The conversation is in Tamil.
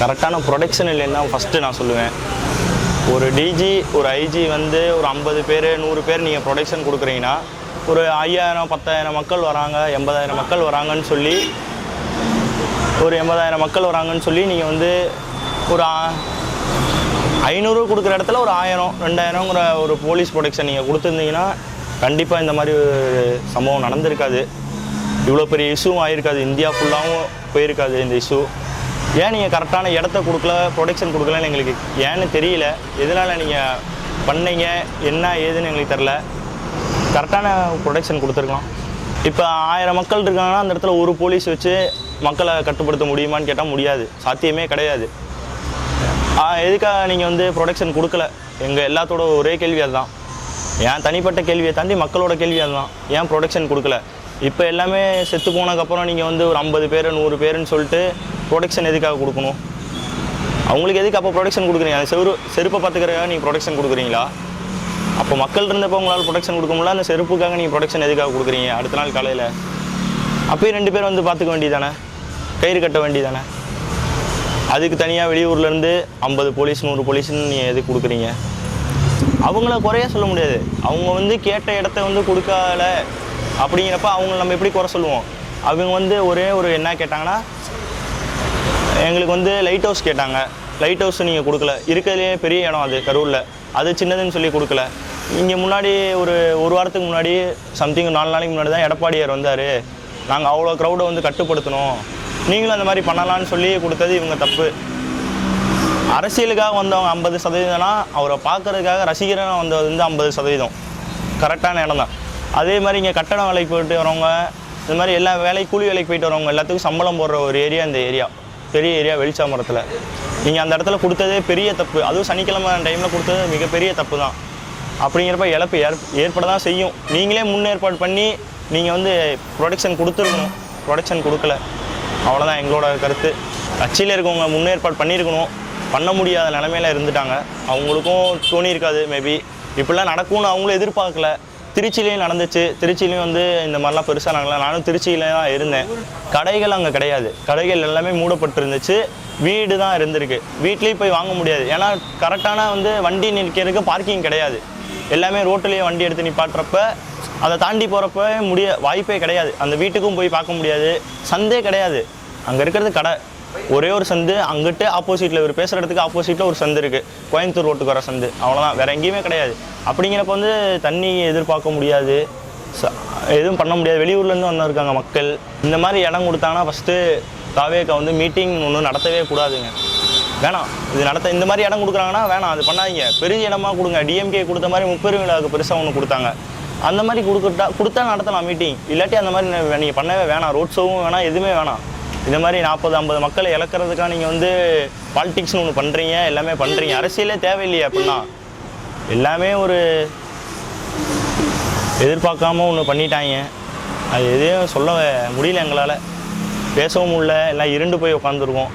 கரெக்டான ப்ரொடெக்ஷன் இல்லைன்னு தான் ஃபஸ்ட்டு நான் சொல்லுவேன். ஒரு டிஜி ஒரு ஐஜி வந்து ஒரு ஐம்பது பேர் நூறு பேர் நீங்கள் ப்ரொடெக்ஷன் கொடுக்குறீங்கன்னா ஒரு ஐயாயிரம் பத்தாயிரம் மக்கள் வராங்க எண்பதாயிரம் மக்கள் வராங்கன்னு சொல்லி ஒரு எண்பதாயிரம் மக்கள் வராங்கன்னு சொல்லி நீங்கள் வந்து ஒரு ஐநூறு கொடுக்குற இடத்துல ஒரு ஆயிரம் ரெண்டாயிரங்கிற ஒரு போலீஸ் ப்ரொடெக்ஷன் நீங்கள் கொடுத்துருந்தீங்கன்னா கண்டிப்பாக இந்த மாதிரி ஒரு சம்பவம் நடந்திருக்காது. இவ்வளோ பெரிய இஷ்யூவும் ஆயிருக்காது. இந்தியா ஃபுல்லாகவும் போயிருக்காது இந்த இஷ்யூ ஏன் நீங்கள் கரெக்டான இடத்த கொடுக்கல ப்ரொடெக்ஷன் கொடுக்கலன்னு எங்களுக்கு ஏன்னு தெரியல. எதனால் நீங்கள் பண்ணீங்க? என்ன ஏதுன்னு எங்களுக்கு தெரில கரெக்டான ப்ரொடெக்ஷன் கொடுத்துருக்கோம் இப்போ ஆயிரம் மக்கள் இருக்காங்கன்னா அந்த இடத்துல ஒரு போலீஸ் வச்சு மக்களை கட்டுப்படுத்த முடியுமான்னு கேட்டால் முடியாது. சாத்தியமே கிடையாது. எதுக்காக நீங்கள் வந்து ப்ரொடெக்ஷன் கொடுக்கல? எங்கள் எல்லாத்தோட ஒரே கேள்வி அதுதான். ஏன் தனிப்பட்ட கேள்வியை தாண்டி மக்களோட கேள்வி அதுதான். ஏன் ப்ரொடெக்ஷன் கொடுக்கல? இப்போ எல்லாமே செத்து போனதுக்கப்புறம் நீங்கள் வந்து ஒரு ஐம்பது பேர் நூறு பேருன்னு சொல்லிட்டு ப்ரொடெக்ஷன் எதுக்காக கொடுக்கணும்? அவங்களுக்கு எதுக்கு அப்போ ப்ரொடெக்ஷன் கொடுக்குறீங்க? அந்த செரு செருப்பை பார்த்துக்கிறதுக்காக நீங்கள் ப்ரொடெக்ஷன் கொடுக்குறீங்களா? அப்போ மக்கள் இருந்தப்போ உங்களால் ப்ரொடெக்ஷன் கொடுக்க முடியல. அந்த செருப்புக்காக நீங்கள் ப்ரொடெக்ஷன் எதுக்காக கொடுக்குறீங்க? அடுத்த நாள் காலையில். அப்பயும் ரெண்டு பேர் வந்து பார்த்துக்க வேண்டியதானே கயிறு கட்ட வேண்டியதானே அதுக்கு தனியாக வெளியூர்லேருந்து ஐம்பது போலீஸ் நூறு போலீஸ்னு நீங்கள் எதுக்கு கொடுக்குறீங்க? அவங்கள குறைய சொல்ல முடியாது. அவங்க வந்து கேட்ட இடத்த வந்து கொடுக்கல அப்படிங்கிறப்ப அவங்கள நம்ம எப்படி குறை சொல்லுவோம்? அவங்க வந்து ஒரே ஒரு என்ன கேட்டாங்கன்னா எங்களுக்கு வந்து லைட் ஹவுஸ் கேட்டாங்க. லைட் ஹவுஸ் நீங்கள் கொடுக்கல. இருக்கிறதுலே பெரிய இடம் அது கரூரில். அது சின்னதுன்னு சொல்லி கொடுக்கல. இங்கே முன்னாடி ஒரு ஒரு வாரத்துக்கு முன்னாடி சம்திங் நாலு நாளைக்கு முன்னாடி தான் எடப்பாடியார் வந்தார். நாங்கள் அவ்வளோ க்ரௌடை வந்து கட்டுப்படுத்தணும் நீங்களும் அந்த மாதிரி பண்ணலான்னு சொல்லி கொடுத்தது இவங்க தப்பு. அரசியலுக்காக வந்தவங்க ஐம்பது சதவீதம்னா அவரை பார்க்கறதுக்காக ரசிகராக வந்தது வந்து ஐம்பது சதவீதம். கரெக்டான இடம் தான். அதே மாதிரி இங்கே கட்டண வேலைக்கு போயிட்டு வரவங்க இந்த மாதிரி எல்லா வேலை கூலி வேலைக்கு போயிட்டு வரவங்க எல்லாத்துக்கும் சம்பளம் போடுற ஒரு ஏரியா இந்த ஏரியா பெரிய ஏரியா வெளிச்சாமரத்தில் நீங்கள் அந்த இடத்துல கொடுத்ததே பெரிய தப்பு. அதுவும் சனிக்கிழமை டைமில் கொடுத்தது மிகப்பெரிய தப்பு தான் அப்படிங்கிறப்ப இழப்பு ஏற் ஏற்பட தான் செய்யும். நீங்களே முன்னேற்பாடு பண்ணி நீங்கள் வந்து ப்ரொடக்ஷன் கொடுத்துருக்கணும். ப்ரொடக்ஷன் கொடுக்கல. அவ்வளோதான் எங்களோட கருத்து. கட்சியில் இருக்கவங்க முன்னேற்பாடு பண்ணியிருக்கணும் பண்ண முடியாத நிலமையில இருந்துட்டாங்க. அவங்களுக்கும் தோணி இருக்காது மேபி இப்படிலாம் நடக்கும்னு அவங்களும் எதிர்பார்க்கல. திருச்சிலையும் நடந்துச்சு. திருச்சிலையும் வந்து இந்த மாதிரிலாம் பெருசாக நாங்களாம் நானும் திருச்சியில தான் இருந்தேன். கடைகள் அங்கே கிடையாது. கடைகள் எல்லாமே மூடப்பட்டிருந்துச்சு. வீடு தான் இருந்திருக்கு. வீட்லேயும் போய் வாங்க முடியாது. ஏன்னா கரெக்டான வந்து வண்டி நிற்கிறதுக்கு பார்க்கிங் கிடையாது. எல்லாமே ரோட்டிலேயே வண்டி எடுத்து நிப்பாட்டுறப்ப அதை தாண்டி போகிறப்ப முடிய வாய்ப்பே கிடையாது. அந்த வீட்டுக்கும் போய் பார்க்க முடியாது. சந்தே கிடையாது. அங்கே இருக்கிறது கடை. ஒரே ஒரு சந்து அங்கிட்டு ஆப்போசிட்டில் இவர் பேசுகிற இடத்துக்கு ஆப்போசிட்டில் ஒரு சந்து இருக்குது கோயம்புத்தூர் ரோட்டுக்கு வர சந்து. அவ்வளோதான் வேறு எங்கேயுமே கிடையாது. அப்படிங்கிறப்ப வந்து தண்ணி எதிர்பார்க்க முடியாது. ச- எதுவும் பண்ண முடியாது. வெளியூர்லேருந்து வந்திருக்காங்க மக்கள். இந்த மாதிரி இடம் கொடுத்தாங்கன்னா ஃபஸ்ட்டு காவேக்கா வந்து மீட்டிங் ஒன்றும் நடத்தவே கூடாதுங்க. வேணாம். இது நடத்த இந்த மாதிரி இடம் கொடுக்குறாங்கன்னா வேணாம். அது பண்ணாதீங்க. பெரிய இடமா கொடுங்க. டிஎம்கே கொடுத்த மாதிரி முப்பெரும் விழாவுக்கு பெருசாக ஒன்று கொடுத்தாங்க. அந்த மாதிரி கொடுக்கட்டா கொடுத்தா நடத்தலாம் மீட்டிங் இல்லாட்டி அந்த மாதிரி நீங்கள் பண்ணவே வேணாம். ரோட் ஷோவும் வேணாம். எதுவுமே வேணாம். இந்த மாதிரி நாற்பது ஐம்பது மக்களை இழக்கிறதுக்காக நீங்கள் வந்து பாலிடிக்ஸ்னு ஒன்று பண்ணுறீங்க எல்லாமே பண்ணுறீங்க அரசியலே தேவையில்லையே அப்படின்னா. எல்லாமே ஒரு எதிர்பார்க்காம ஒன்று பண்ணிட்டாங்க. அது எதையும் சொல்ல முடியல எங்களால். பேசவும் முடியல. எல்லாம் இருண்டு போய் உட்காந்துருக்கோம்